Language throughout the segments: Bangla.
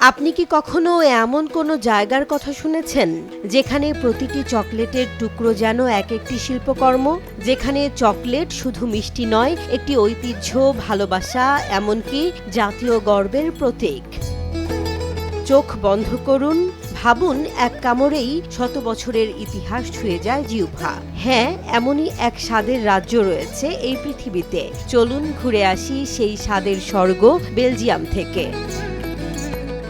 আপনি কি কখনো এমন কোনো জায়গার কথা শুনেছেন, যেখানে প্রতিটি চকলেটের টুকরো যেন এক একটি শিল্পকর্ম? যেখানে চকলেট শুধু মিষ্টি নয়, একটি ঐতিহ্য, ভালোবাসা, এমনকি জাতীয় গর্বের প্রতীক। চোখ বন্ধ করুন ভাবুন, এক কামড়েই শত বছরের ইতিহাস ছুঁয়ে যায় জিউভা হ্যাঁ এমনই এক স্বাদের রাজ্য রয়েছে এই পৃথিবীতে। চলুন ঘুরে আসি সেই স্বাদের স্বর্গ বেলজিয়াম থেকে।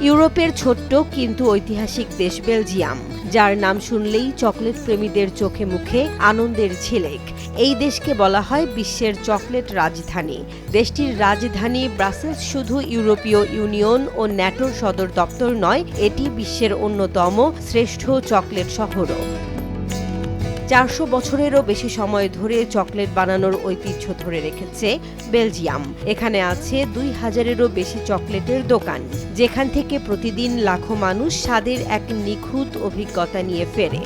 ইউরোপের ছোট্ট কিন্তু ঐতিহাসিক দেশ বেলজিয়াম, যার নাম শুনলেই চকলেট প্রেমীদের চোখে মুখে আনন্দের ঝিলেক। এই দেশকে বলা হয় বিশ্বের চকলেট রাজধানী। দেশটির রাজধানী ব্রাসেলস শুধু ইউরোপীয় ইউনিয়ন ও ন্যাটোর সদর দপ্তর নয়, এটি বিশ্বের অন্যতম শ্রেষ্ঠ চকলেট শহরও। চারশো বছরেরও বেশি সময় ধরে চকলেট বানানোর ঐতিহ্য ধরে রেখেছে বেলজিয়াম। এখানে আছে দুই হাজারেরও বেশি চকলেটের দোকান, যেখান থেকে প্রতিদিন লাখো মানুষ স্বাদের এক নিখুঁত অভিজ্ঞতা নিয়ে ফেরে।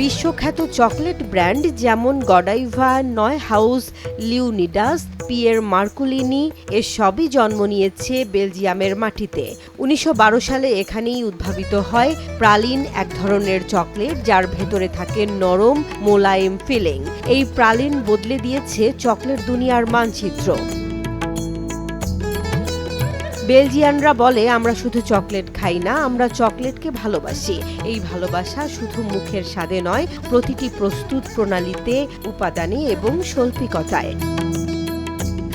বিশ্বখ্যাত চকলেট ব্র্যান্ড যেমন গডাইভা, নয় হাউস, লিউনিডাস, পিয়ের মার্কুলিনি, এর সবই জন্ম নিয়েছে বেলজিয়ামের মাটিতে। উনিশশো বারো সালে এখানেই উদ্ভাবিত হয় প্রালিন এক ধরনের চকলেট, যার ভেতরে থাকে নরম মোলায়েম ফিলিং। এই প্রালিন বদলে দিয়েছে চকলেট দুনিয়ার মানচিত্র। বেলজিয়ানরা বলে, আমরা শুধু চকলেট খাই না, আমরা চকলেটকে ভালোবাসি। এই ভালোবাসা শুধু মুখের স্বাদে নয়, প্রতিটি প্রস্তুত প্রণালীতে, উপাদানে এবং শৈল্পিকতায়।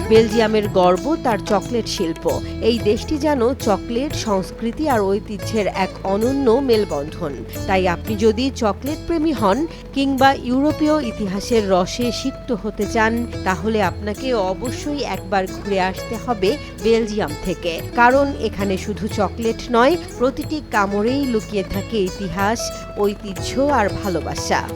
বেলজিয়ামের গর্ব তার চকলেট শিল্প। এই দেশটি যেন চকলেট, সংস্কৃতি আর ঐতিহ্যের এক অনন্য মেলবন্ধন। তাই আপনি যদি চকলেট প্রেমী হন কিংবা ইউরোপীয় ইতিহাসের রসে সিক্ত হতে চান, তাহলে আপনাকে অবশ্যই একবার ঘুরে আসতে হবে বেলজিয়াম থেকে। কারণ এখানে শুধু চকলেট নয়, প্রতিটি কামড়েই লুকিয়ে থাকে ইতিহাস, ঐতিহ্য আর ভালোবাসা।